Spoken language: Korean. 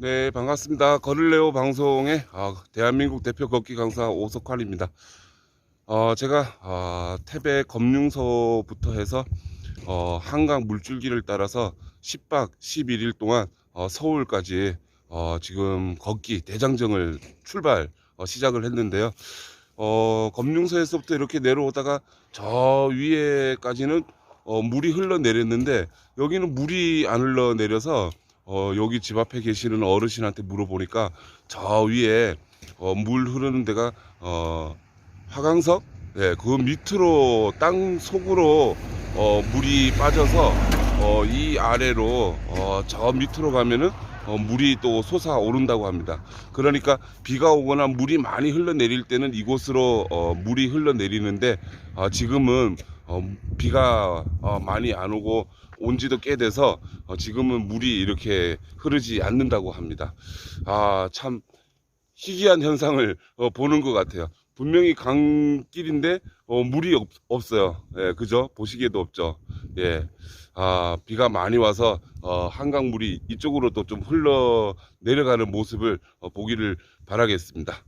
네, 반갑습니다. 걸을레오 방송의 아, 대한민국 대표 걷기 강사 오석환입니다. 어, 제가 어, 태백 검융소부터 해서 어, 한강 물줄기를 따라서 10박 11일 동안 어, 서울까지 어, 지금 걷기 대장정을 출발 어, 시작을 했는데요. 어, 검융소에서부터 이렇게 내려오다가 저 위에까지는 어, 물이 흘러내렸는데 여기는 물이 안 흘러내려서 어, 여기 집 앞에 계시는 어르신한테 물어보니까 저 위에 어, 물 흐르는 데가 어, 화강석 네, 그 밑으로 땅 속으로 어, 물이 빠져서 어, 이 아래로 어, 저 밑으로 가면은 어, 물이 또 솟아오른다고 합니다. 그러니까 비가 오거나 물이 많이 흘러내릴 때는 이곳으로 어, 물이 흘러내리는데 어, 지금은 어, 비가 어, 많이 안 오고 온 지도 꽤 돼서 어, 지금은 물이 이렇게 흐르지 않는다고 합니다. 아, 참 희귀한 현상을 어, 보는 것 같아요. 분명히 강길인데 어, 물이 없, 없어요. 예, 그죠? 보시기에도 없죠. 예. 아, 비가 많이 와서 어, 한강 물이 이쪽으로 또 좀 흘러 내려가는 모습을 어, 보기를 바라겠습니다.